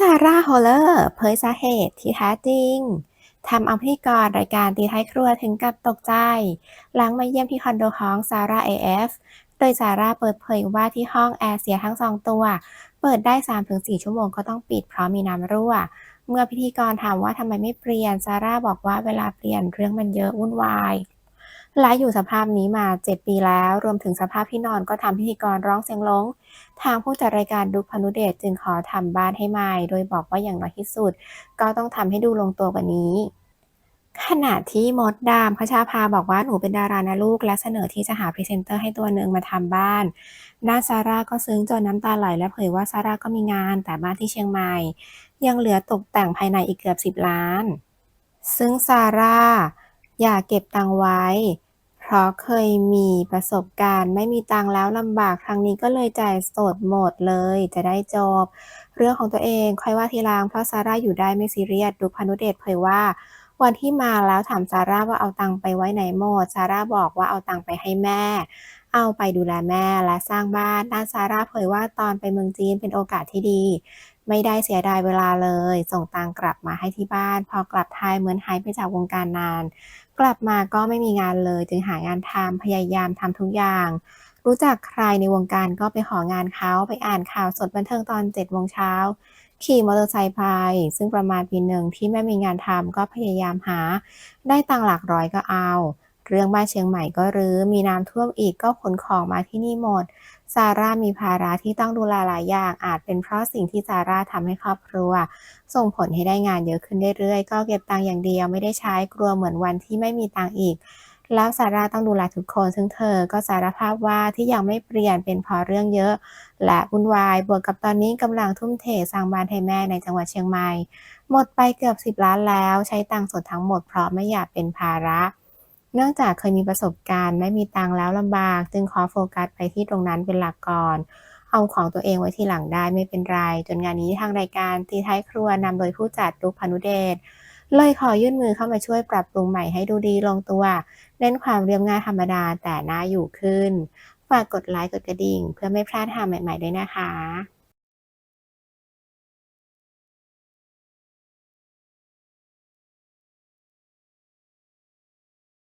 ซาร่าโฮเลอร์เผยสาเหตุที่แท้จริงทำเอาพิธีกรรายการตีท้ายครัวถึงกับตกใจ หลังมาเยี่ยมที่คอนโดของซาร่าเอฟโดยซาร่าเปิดเผยว่าที่ห้องแอร์เสียทั้งสองตัว เปิดได้ 3-4 ชั่วโมงก็ต้องปิดเพราะมีน้ำรั่ว เมื่อพิธีกรถามว่าทำไมไม่เปลี่ยนซาร่าบอกว่าเวลาเปลี่ยนเรื่องมันเยอะวุ่นวาย และอยู่สภาพนี้มา 7 ปีแล้ว รวมถึงสภาพที่นอนก็ทำพิธีกรร้องเสียงหลงทางผู้จัดรายการดุ๊กพนุเดชจึงขอทำบ้านให้ใหม่ โดยบอกว่าอย่างน้อยที่สุด ก็ต้องทำให้ดูลงตัวกว่านี้ขณะที่มดดามคชาภาบอกว่าหนูเป็นดารานะลูก และเสนอที่จะหาพรีเซนเตอร์ให้ตัวหนึ่งมาทำบ้าน ด้านซาร่าก็ซึ้งจนน้ำตาไหลและเผยว่าซาร่าก็มีงานแต่บ้านที่เชียงใหม่ ยังเหลือตกแต่งภายในอีกเกือบ 10 ล้าน ซึ่งซาร่าอยากเก็บตังไว้ เพราะเคยมีประสบการณ์ ไม่มีตังแล้วลำบากครั้งนี้ก็เลยจ่ายสดหมดเลย จะได้จบ เรื่องของตัวเองค่อยว่าทีหลังเพราะซาร่าอยู่ได้ไม่ซีเรียสดุพนุเดชเผยว่า วันที่มาแล้วถามซาร่าว่าเอาตังไปไว้ไหนหมดซาร่าบอกว่าเอาตังไปให้แม่ เอาไปดูแลแม่และสร้างบ้านด้านซาร่าเผยว่าตอนไปเมืองจีนเป็นโอกาสที่ดี ไม่ได้เสียดายเวลาเลย ส่งตังกลับมาให้ที่บ้าน พอกลับไทยเหมือนหายไปจากวงการนาน กลับมาก็ไม่มีงานเลย จึงหางานทำพยายามทำทุกอย่าง รู้จักใครในวงการก็ไปของานเขาไปอ่านข่าวสดบันเทิงตอน7โมงเช้าขี่มอเตอร์ไซค์ไปซึ่งประมาณปีหนึ่งที่ไม่มีงานทำก็พยายามหา ได้ตังหลักร้อยก็เอา เรื่องบ้านเชียงใหม่ก็รื้อมีน้ำท่วมอีกก็ขนของมาที่นี่หมด ซาร่ามีภาระที่ต้องดูแลหลายอย่าง อาจเป็นเพราะสิ่งที่ซาร่าทำให้ครอบครัว ส่งผลให้ได้งานเยอะขึ้นเรื่อยๆ ก็เก็บตังค์อย่างเดียวไม่ได้ใช้กลัวเหมือนวันที่ไม่มีตังค์อีก แล้วซาร่าต้องดูแลทุกคน ซึ่งเธอก็สารภาพว่าที่ยังไม่เปลี่ยนเป็นเพราะเรื่องเยอะ และวุ่นวายบวกกับตอนนี้กำลังทุ่มเทสร้างบ้านให้แม่ในจังหวัดเชียงใหม่ หมดไปเกือบ 10 ล้านแล้ว ใช้ตังค์สดทั้งหมดเพราะไม่อยากเป็นภาระ เนื่องจากเคยมีประสบการณ์ ไม่มีตังแล้วลำบาก จึงขอโฟกัสไปที่ตรงนั้นเป็นหลักก่อนเอาของตัวเองไว้ทีหลังได้ไม่เป็นไร จนงานนี้ทางรายการตีท้ายครัวนำโดยผู้จัดดุกพานุเดชเลยขอยื่นมือเข้ามาช่วยปรับปรุงใหม่ให้ดูดีลงตัว เน้นความเรียบง่ายธรรมดาแต่น่าอยู่ขึ้น ฝากกดไลค์กดกระดิ่ง เพื่อไม่พลาดทางใหม่ๆด้วยนะคะ